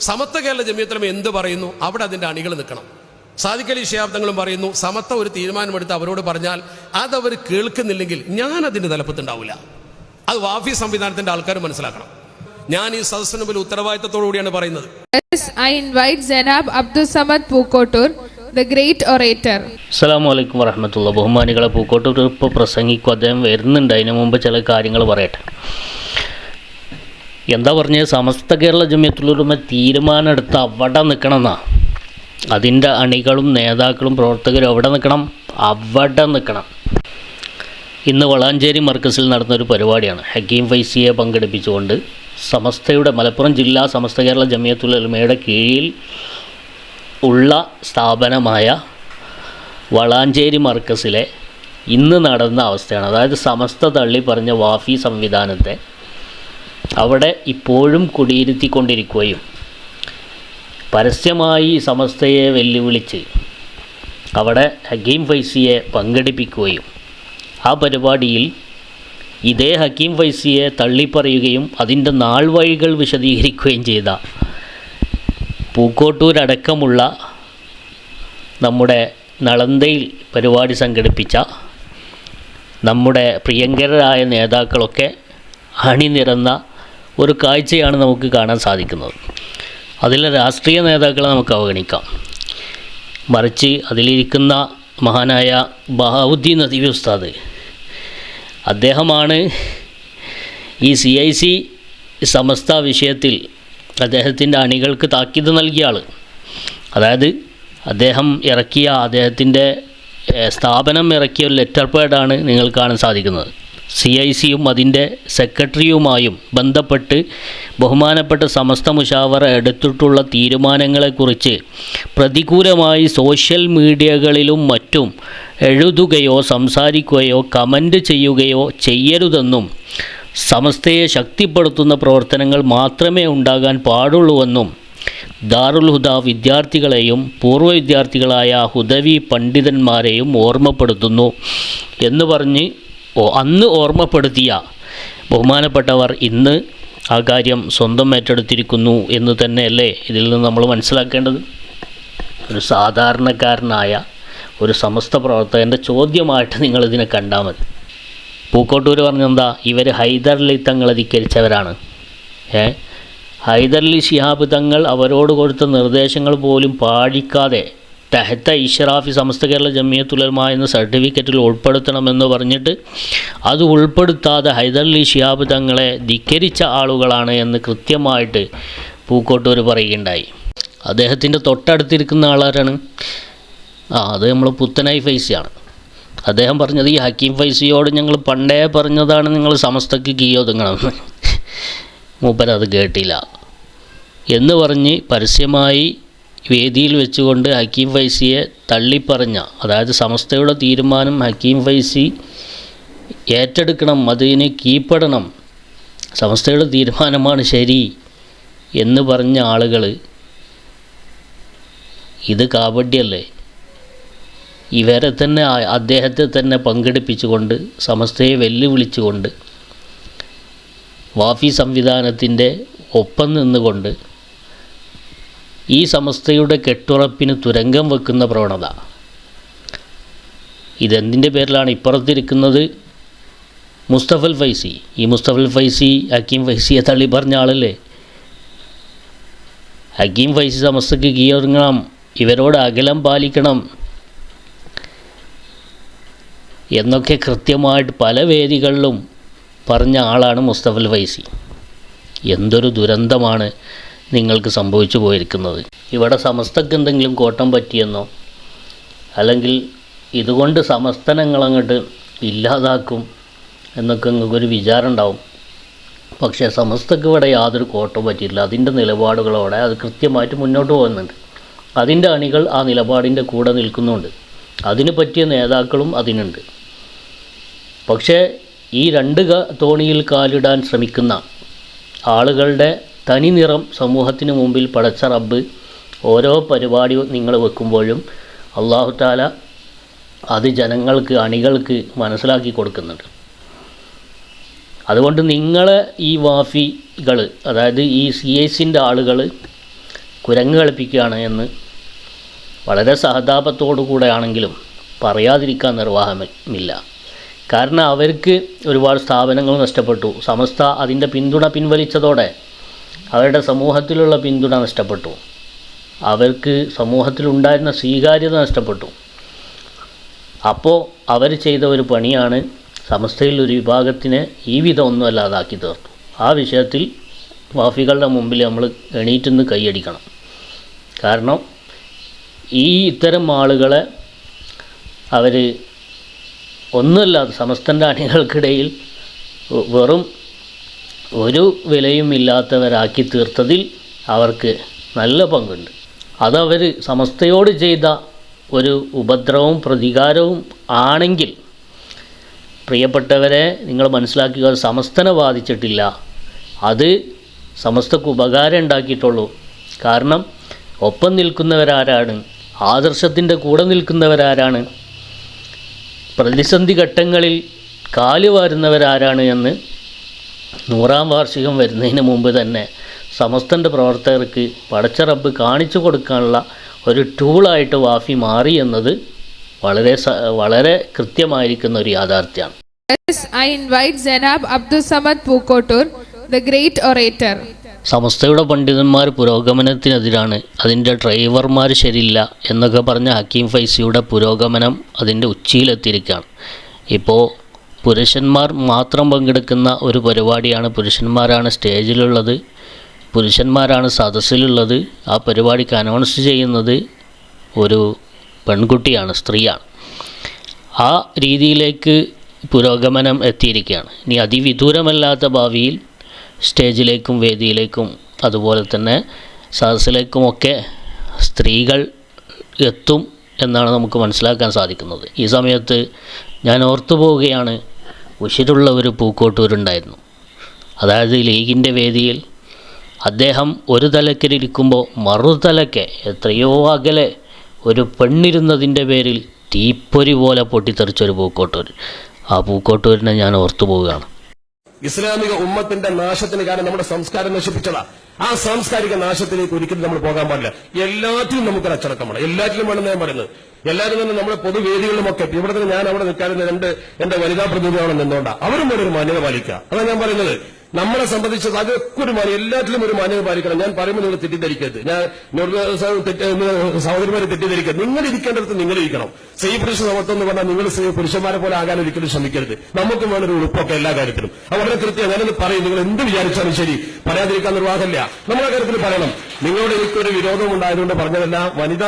സമത്വ കേരള ജമിയത്തിലും എന്ത് പറയുന്നു? അവിടെ അതിന്റെ അണികൾ നിൽക്കണം. സാദിഖലി ശാബ്ദങ്ങളും പറയുന്നു സമത്വ ഒരു തീരുമാനമെടുത്ത് അവരോട് പറഞ്ഞാൽ അതവർ കേൾക്കുന്നില്ലെങ്കിൽ ഞാൻ അതിന്റെ തലപ്പത്തുണ്ടാവില്ല അത് വാഫി സംവിധാനത്തിന്റെ ആൾക്കാർ മനസ്സിലാക്കണം. ഞാൻ ഈ സദസ്സിന് മുമ്പിൽ ഉത്തരവാദിത്തത്തോടുകൂടിയാണ് പറയുന്നത്. Yes, I invite Zainab Abdul Samad Pukotur, the great orator. അസ്സാം വലൈക്കും വറഹമത്തുള്ള ബഹുമാനികളെ പൂക്കോട്ടൂർ ഇപ്പോൾ പ്രസംഗിക്കും അദ്ദേഹം വരുന്നുണ്ട്. അതിന് മുമ്പ് ചില കാര്യങ്ങൾ പറയട്ടെ. എന്താ പറഞ്ഞ? സമസ്ത കേരള ജമിയത്തുലുമ തീരുമാനം എടുത്ത് അവിടെ നിൽക്കണം നിൽക്കണമെന്നാ. അതിന്റെ അണികളും നേതാക്കളും പ്രവർത്തകരും അവിടെ നിൽക്കണം അവിടെ നിൽക്കണം. ഇന്ന് വളാഞ്ചേരി മർക്കസിൽ നടന്നൊരു പരിപാടിയാണ്. ഹക്കീം ഫൈസിയെ പങ്കെടുപ്പിച്ചുകൊണ്ട് സമസ്തയുടെ മലപ്പുറം ജില്ലാ സമസ്ത കേരള ജമിയത്തുലമയുടെ കീഴിൽ ഉള്ള സ്ഥാപനമായ വളാഞ്ചേരി മർക്കസിലെ ഇന്ന് നടന്ന അവസ്ഥയാണ്. അതായത് സമസ്ത തള്ളി പറഞ്ഞ വാഫി സംവിധാനത്തെ അവിടെ ഇപ്പോഴും കുടിയിരുത്തിക്കൊണ്ടിരിക്കുകയും പരസ്യമായി സമസ്തയെ വെല്ലുവിളിച്ച് അവിടെ ഹക്കീം ഫൈസിയെ പങ്കെടുപ്പിക്കുകയും ആ പരിപാടിയിൽ ഇതേ ഹക്കീം ഫൈസിയെ തള്ളിപ്പറയുകയും അതിന്റെ നാൾവഴികൾ വിശദീകരിക്കുകയും ചെയ്ത പൂക്കോട്ടൂരടക്കമുള്ള നമ്മുടെ നളന്തയിൽ പരിപാടി സംഘടിപ്പിച്ച നമ്മുടെ പ്രിയങ്കരായ നേതാക്കളൊക്കെ അണിനിരന്ന ഒരു കാഴ്ചയാണ് നമുക്ക് കാണാൻ സാധിക്കുന്നത്. അതിലെ രാഷ്ട്രീയ നേതാക്കളെ നമുക്ക് അവഗണിക്കാം. മറിച്ച് അതിലിരിക്കുന്ന മഹാനായ ബഹാവുദ്ദീൻ നദീബ് ഉസ്താദ്. അദ്ദേഹമാണ് ഈ സി ഐ സി സമസ്ത വിഷയത്തിൽ അദ്ദേഹത്തിന്റെ അണികൾക്ക് താക്കീത് നൽകിയ ആൾ അതായത് അദ്ദേഹം ഇറക്കിയ അദ്ദേഹത്തിന്റെ സ്ഥാപനം ഇറക്കിയ ഒരു ലെറ്റർ പാഡാണ് നിങ്ങൾ കാണാൻ സാധിക്കുന്നത്. സി ഐ സിയും അതിന്റെ സെക്രട്ടറിയുമായും ബന്ധപ്പെട്ട് ബഹുമാനപ്പെട്ട സമസ്ത മുഷാവർ എടുത്തിട്ടുള്ള തീരുമാനങ്ങളെക്കുറിച്ച് പ്രതികൂലമായി സോഷ്യൽ മീഡിയകളിലും മറ്റും എഴുതുകയോ സംസാരിക്കുകയോ കമന്റ് ചെയ്യുകയോ ചെയ്യരുതെന്നും സമസ്തയെ ശക്തിപ്പെടുത്തുന്ന പ്രവർത്തനങ്ങൾ മാത്രമേ ഉണ്ടാകാൻ പാടുള്ളൂവെന്നും ദാറുൽ ഹുദ വിദ്യാർത്ഥികളെയും പൂർവ വിദ്യാർത്ഥികളായ ഹുദവി പണ്ഡിതന്മാരെയും ഓർമ്മപ്പെടുത്തുന്നു എന്ന് പറഞ്ഞ് അന്ന് ഓർമ്മപ്പെടുത്തിയ ബഹുമാനപ്പെട്ടവർ ഇന്ന് ആ കാര്യം സ്വന്തം ഏറ്റെടുത്തിരിക്കുന്നു എന്ന് തന്നെയല്ലേ ഇതിൽ നിന്ന് നമ്മൾ മനസ്സിലാക്കേണ്ടത്? ഒരു സാധാരണക്കാരനായ ഒരു സമസ്ത പ്രവർത്തകന്റെ ചോദ്യമായിട്ട് നിങ്ങളിതിനെ കണ്ടാൽ മതി. പൂക്കോട്ടൂർ പറഞ്ഞെന്താ? ഇവർ ഹൈദർലി തങ്ങൾ അധികരിച്ചവരാണ്. ഏ? ഹൈദർലി ശിഹാബ് തങ്ങൾ അവരോട് കൊടുത്ത നിർദ്ദേശങ്ങൾ പോലും പാലിക്കാതെ തെഹത്ത ഇഷറാഫി സമസ്ത കേരള ജമിയത്തുലമ എന്ന സർട്ടിഫിക്കറ്റിൽ ഉൾപ്പെടുത്തണമെന്ന് പറഞ്ഞിട്ട് അത് ഉൾപ്പെടുത്താതെ ഹൈദർലി ഷിയാബ് തങ്ങളെ ധിക്കരിച്ച ആളുകളാണ് എന്ന് കൃത്യമായിട്ട് പൂക്കോട്ടൂർ പറയുകയുണ്ടായി. അദ്ദേഹത്തിന്റെ തൊട്ടടുത്തിരിക്കുന്ന ആളാരാണ്? ആ അത് നമ്മൾ പുത്തനായി ഫൈസിയാണ്. അദ്ദേഹം പറഞ്ഞത് ഈ ഹക്കീം ഫൈസിയോട് ഞങ്ങൾ പണ്ടേ പറഞ്ഞതാണ് നിങ്ങൾ സമസ്തക്ക് കീയൊതുങ്ങണമെന്ന് മൂപ്പരത് കേട്ടില്ല. എന്ന് പറഞ്ഞ് പരസ്യമായി വേദിയിൽ വെച്ചുകൊണ്ട് ഹക്കീം ഫൈസിയെ തള്ളിപ്പറഞ്ഞ അതായത് സമസ്തയുടെ തീരുമാനം ഹക്കീം ഫൈസി ഏറ്റെടുക്കണം അതിനെ കീഴ്പ്പെടണം സമസ്തയുടെ തീരുമാനമാണ് ശരി എന്ന് പറഞ്ഞ ആളുകൾ ഇത് കാപഡ്യല്ലേ ഇവരെ തന്നെ അദ്ദേഹത്തെ തന്നെ പങ്കെടുപ്പിച്ചുകൊണ്ട് സമസ്തയെ വെല്ലുവിളിച്ചുകൊണ്ട് വാഫി സംവിധാനത്തിന്റെ ഒപ്പം നിന്നുകൊണ്ട് ഈ സമസ്തയുടെ കെട്ടുറപ്പിന് തുരങ്കം വെക്കുന്ന പ്രവണത. ഇതെന്തിന്റെ പേരിലാണ് ഇപ്പുറത്തിരിക്കുന്നത്? മുസ്തഫൽ ഫൈസി. ഈ മുസ്തഫൽ ഫൈസി ഹക്കീം ഫൈസിയെ തള്ളി പറഞ്ഞ ആളല്ലേ? ഹക്കീം ഫൈസി സമസ്തക്ക് കീഴടങ്ങണം. ഇവരോട് അകലം പാലിക്കണം. എന്നൊക്കെ കൃത്യമായിട്ട് പല വേദികളിലും പറഞ്ഞ ആളാണ് മുസ്തഫൽ ഫൈസി. എന്തൊരു ദുരന്തമാണ്. നിങ്ങൾക്ക് സംഭവിച്ചു പോയിരിക്കുന്നത്. ഇവിടെ സമസ്തക്ക് എന്തെങ്കിലും കോട്ടം പറ്റിയെന്നോ അല്ലെങ്കിൽ ഇതുകൊണ്ട് സമസ്തനങ്ങളങ്ങോട്ട് ഇല്ലാതാക്കും എന്നൊക്കെ നിങ്ങൾക്കൊരു വിചാരം ഉണ്ടാവും. പക്ഷേ സമസ്തക്ക് ഇവിടെ യാതൊരു കോട്ടം പറ്റിയില്ല അതിന്റെ നിലപാടുകളോടെ അത് കൃത്യമായിട്ട് മുന്നോട്ട് പോകുന്നുണ്ട്. അതിന്റെ അണികൾ ആ നിലപാടിന്റെ കൂടെ നിൽക്കുന്നുണ്ട്. അതിന് പറ്റിയ നേതാക്കളും അതിനുണ്ട്. പക്ഷേ ഈ രണ്ട് തോണിയിൽ കാലിടാൻ ശ്രമിക്കുന്ന ആളുകളുടെ തനി നിറം സമൂഹത്തിന് മുമ്പിൽ പടച്ച റബ്ബ് ഓരോ പരിപാടിയും നിങ്ങൾ വെക്കുമ്പോഴും അള്ളാഹു താല അത് ജനങ്ങൾക്ക് അണികൾക്ക് മനസ്സിലാക്കി കൊടുക്കുന്നുണ്ട്. അതുകൊണ്ട് നിങ്ങളെ ഈ വാഫികൾ അതായത് ഈ സി എസിന്റെ ആളുകൾ കുരങ്ങ് കളിപ്പിക്കുകയാണ് എന്ന് വളരെ സഹതാപത്തോടു കൂടെയാണെങ്കിലും പറയാതിരിക്കാൻ നിർവാഹമില്ല. കാരണം അവർക്ക് ഒരുപാട് സ്ഥാപനങ്ങൾ നഷ്ടപ്പെട്ടു. സമസ്ത അതിന്റെ പിന്തുണ പിൻവലിച്ചതോടെ അവരുടെ സമൂഹത്തിലുള്ള പിന്തുണ നഷ്ടപ്പെട്ടു. അവർക്ക് സമൂഹത്തിലുണ്ടായിരുന്ന സ്വീകാര്യത നഷ്ടപ്പെട്ടു. അപ്പോൾ അവർ ചെയ്ത ഒരു പണിയാണ് സമസ്തയിൽ ഒരു വിഭാഗത്തിനെ ഈ വിധം ഒന്നും അല്ലാതാക്കി തീർത്തു. ആ വിഷയത്തിൽ വാഫികളുടെ മുമ്പിൽ നമ്മൾ എണീറ്റ് നിന്ന് കൈയടിക്കണം. കാരണം ഈ ഇത്തരം ആളുകളെ അവർ ഒന്നുമല്ലാതെ സമസ്തന്റെ അണികൾക്കിടയിൽ വെറും ഒരു വിലയും ഇല്ലാത്തവരാക്കി തീർത്തതിൽ അവർക്ക് നല്ല പങ്കുണ്ട്. അതവർ സമസ്തയോട് ചെയ്ത ഒരു ഉപദ്രവവും പ്രതികാരവും ആണെങ്കിൽ പ്രിയപ്പെട്ടവരെ നിങ്ങൾ മനസ്സിലാക്കുക സമസ്തനെ ബാധിച്ചിട്ടില്ല. അത് സമസ്തക്ക് ഉപകാരം ഉണ്ടാക്കിയിട്ടുള്ളൂ. കാരണം ഒപ്പം നിൽക്കുന്നവരാരാണ് ആദർശത്തിന്റെ കൂടെ നിൽക്കുന്നവരാരാണ് പ്രതിസന്ധി ഘട്ടങ്ങളിൽ കാൽ വാരുന്നവരാരാണ് എന്ന് നൂറാം വാർഷികം വരുന്നതിന് മുമ്പ് തന്നെ സമസ്തന്റെ പ്രവർത്തകർക്ക് പടച്ച റബ്ബ് കാണിച്ചു കൊടുക്കാനുള്ള ഒരു ടൂളായിട്ട് വാഫി മാറി എന്നത് വളരെ വളരെ കൃത്യമായിരിക്കുന്ന ഒരു യാഥാർത്ഥ്യമാണ് ഐ ഇൻവൈറ്റ് great orator. സമസ്തയുടെ പണ്ഡിതന്മാർ പുരോഗമനത്തിനെതിരാണ് അതിന്റെ ഡ്രൈവർമാർ ശരിയില്ല എന്നൊക്കെ പറഞ്ഞ ഹക്കീം ഫൈസിയുടെ പുരോഗമനം അതിന്റെ ഉച്ചിയിലെത്തിയിരിക്കുകയാണ് ഇപ്പോൾ പുരുഷന്മാർ മാത്രം പങ്കെടുക്കുന്ന ഒരു പരിപാടിയാണ് പുരുഷന്മാരാണ് സ്റ്റേജിലുള്ളത്. പുരുഷന്മാരാണ് സദസ്സിലുള്ളത്. ആ പരിപാടിക്ക് അനൗൺസ് ചെയ്യുന്നത് ഒരു പെൺകുട്ടിയാണ് സ്ത്രീയാണ്. ആ രീതിയിലേക്ക് പുരോഗമനം എത്തിയിരിക്കുകയാണ്. ഇനി അതിവിദൂരമല്ലാത്ത ഭാവിയിൽ സ്റ്റേജിലേക്കും വേദിയിലേക്കും അതുപോലെ തന്നെ സദസ്സിലേക്കുമൊക്കെ സ്ത്രീകൾ എത്തും എന്നാണ് നമുക്ക് മനസ്സിലാക്കാൻ സാധിക്കുന്നത്. ഈ സമയത്ത് ഞാൻ ഓർത്തു പോവുകയാണ് ഉശിരുള്ള ഒരു പൂക്കോട്ടൂരുണ്ടായിരുന്നു. അതായത് ലീഗിന്റെ വേദിയിൽ അദ്ദേഹം ഒരു തലക്കിലിരിക്കുമ്പോൾ മറുതലക്ക് എത്രയോ അകലെ ഒരു പെണ്ണിരുന്നതിന്റെ പേരിൽ തീപ്പൊരി പോലെ പൊട്ടിത്തെറിച്ചൊരു പൂക്കോട്ടൂർ ആ പൂക്കോട്ടൂരിനെ ഞാൻ ഓർത്തു പോവുകയാണ് ഇസ്ലാമിക ഉമ്മത്തിന്റെ നാശത്തിന് കാരണം നമ്മുടെ സംസ്കാരം നശിപ്പിച്ചതാ. ആ സാംസ്കാരിക നാശത്തിലേക്ക് ഒരിക്കലും നമ്മൾ പോകാൻ പാടില്ല. എല്ലാറ്റിലും നമുക്കൊരു അച്ചടക്കം വേണം എല്ലാറ്റിലും വേണം ഞാൻ പറയുന്നത്. എല്ലാവരും തന്നെ നമ്മുടെ പൊതുവേദികളിലുമൊക്കെ ഇവിടെ തന്നെ ഞാൻ അവിടെ നിൽക്കാറുണ്ട്. രണ്ട് എന്റെ വനിതാ പ്രതിനിധിയാണ് നിന്നോണ്ട അവരും ഒരു മാന്യത പാലിക്കുക. അതാണ് ഞാൻ പറയുന്നത്. നമ്മളെ സംബന്ധിച്ച് അതൊക്കെ ഒരു മാന്യ ഒരു മാന്യത പാലിക്കണം. ഞാൻ പറയുമ്പോൾ നിങ്ങൾ തെറ്റിദ്ധരിക്കരുത്. ഞാൻ സഹോദരിമാരെ തെറ്റിദ്ധരിക്കരുത്. നിങ്ങൾ ഇരിക്കേണ്ടടുത്ത് നിങ്ങൾ ഇരിക്കണം. സ്ത്രീ പുരുഷ സമത്വം എന്ന് പറഞ്ഞാൽ നിങ്ങൾ സ്ത്രീ പുരുഷന്മാരെ പോലെ ആകാൻ ഒരിക്കലും ശ്രമിക്കരുത്. നമുക്കും വേണ്ട ഒരു ഉളുപ്പൊക്കെ എല്ലാ കാര്യത്തിലും. അത് വളരെ കൃത്യം. ഞാനത് പറയും നിങ്ങൾ എന്ത് വിചാരിച്ചാലും ശരി. പറയാതിരിക്കാൻ നിർവാഹമില്ല. നമ്മളെ കാര്യത്തിൽ പറയണം. നിങ്ങളോട് എനിക്കൊരു വിരോധം ഉണ്ടായതുകൊണ്ട് പറഞ്ഞതല്ല വനിതാ